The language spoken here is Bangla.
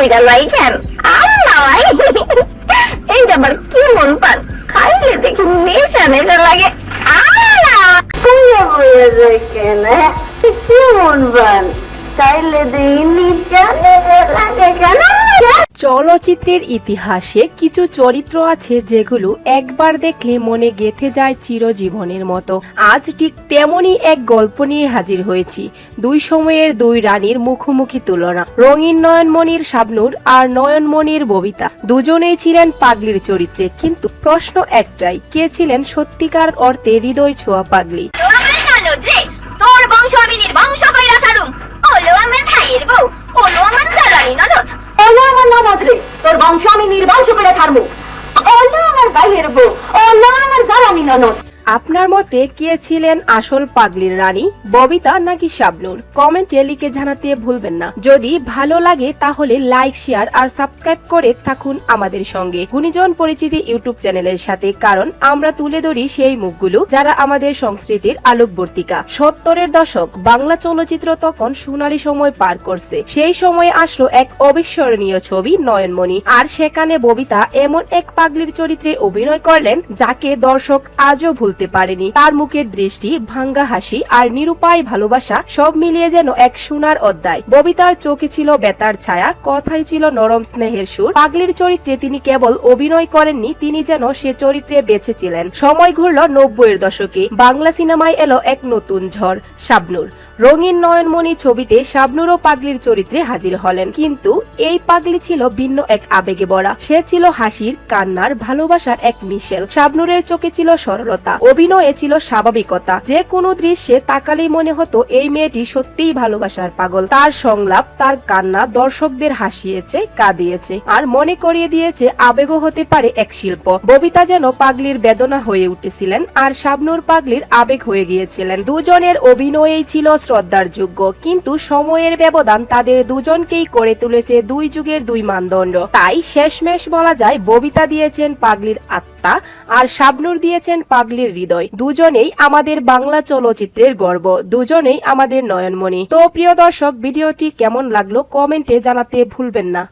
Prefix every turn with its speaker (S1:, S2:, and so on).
S1: পইরা লাইছেন আল্লাহ! এইটা আবার কি মন পান? খাইলে দেখি নেশা নেশা লাগে। আল্লাহ! পইরা কেন হ্যাঁ? কি মন পান? খাইলে দেখি
S2: চলচ্চিত্রের ইতিহাসে কিছু চরিত্র আছে যেগুলো একবার দেখলে মনে গেঁথে যায় চিরজীবনের মতো। আজ ঠিক তেমনই এক গল্প নিয়ে হাজির হয়েছি। দুই সময়ের দুই রানীর মুখোমুখি তুলনা। রঙিন নয়নমণির শাবনুর আর নয়নমণির ববিতা। দুজনেই ছিলেন পাগলির চরিত্রে, কিন্তু প্রশ্ন একটাই, কে ছিলেন সত্যিকার অর্থে হৃদয় ছোঁয়া পাগলি
S1: আমার ননদ রে তোর বংশ আমি নির্বংশ কইরা ছাড়ুম ওলো আমার ভাইয়ের বউ ওলো আমার দালানি ননদ ওলো রে তোর বংশ আমি নির্বংশ করে ছাড়বো। ওলো আমার ভাইয়ের বউ ওলো আমার আমি ননদ।
S2: আপনার মতে কে ছিলেন আসল পাগলির রানী, ববিতা নাকি শাবনুর? কমেন্টে লিখে জানাতে ভুলবেন না। যদি ভালো লাগে তাহলে লাইক, শেয়ার আর সাবস্ক্রাইব করে থাকুন আমাদের সঙ্গে। গুণীজন পরিচিতি ইউটিউব চ্যানেলের সাথে, কারণ আমরা তুলে ধরি সেই মুখগুলো যারা আমাদের সংস্কৃতির আলোকবর্তিকা। সত্তরের দশক, বাংলা চলচ্চিত্র তখন সোনালি সময় পার করছে। সেই সময়ে আসলো এক অবিস্মরণীয় ছবি, নয়নমণি। আর সেখানে ববিতা এমন এক পাগলির চরিত্রে অভিনয় করলেন যাকে দর্শক আজও ভুলতে পারেনি। তার মুখের দৃষ্টি, ভাঙ্গা হাসি আর নিরুপায় ভালোবাসা সব মিলিয়ে যেন এক সোনার অধ্যায়। ববিতার চোখে ছিল বেতার ছায়া কথাই ছিল নরম স্নেহের সুর। পাগলির চরিত্রে তিনি কেবল অভিনয় করেননি, তিনি যেন সে চরিত্রে বেঁচেছিলেন সময় ঘুরল নব্বইয়ের দশকে। বাংলা সিনেমায় এলো এক নতুন ঝড়, শাবনুর। রঙিন নয়নমণি ছবিতে শাবনুরও পাগলির চরিত্রে হাজির হলেন। কিন্তু এই পাগলি ছিল ভিন্ন এক আবেগে ভরা। সে ছিল হাসির, কান্নার, ভালোবাসার এক মিশেল। শাবনুরের চোখে ছিল সরলতা, অভিনয়ে ছিল স্বাভাবিকতা। যে কোনো দৃশ্যে তাকালেই মনে হতো এই মেয়েটি সত্যিই ভালোবাসার পাগল। তার সংলাপ, তার কান্না দর্শকদের হাসিয়েছে, কাঁদিয়েছে আর মনে করিয়ে দিয়েছে আবেগও হতে পারে এক শিল্প। ববিতা যেন পাগলির বেদনা হয়ে উঠেছিলেন আর শাবনুর পাগলির আবেগ হয়ে গিয়েছিলেন। দুজনের অভিনয়েই ছিল শ্রদ্ধার যোগ্য কিন্তু সময়ের ব্যবধান তাদের দুজনকেই করে তুলেছে দুই যুগের দুই মানদণ্ড। তাই শেষমেশ বলা যায়, ববিতা দিয়েছেন পাগলির আত্মা আর শাবনুর দিয়েছেন পাগলির হৃদয়। দুজনেই আমাদের বাংলা চলচ্চিত্রের গর্ব, দুজনেই আমাদের নয়নমণি। তো প্রিয় দর্শক, ভিডিওটি কেমন লাগল কমেন্টে জানাতে ভুলবেন না।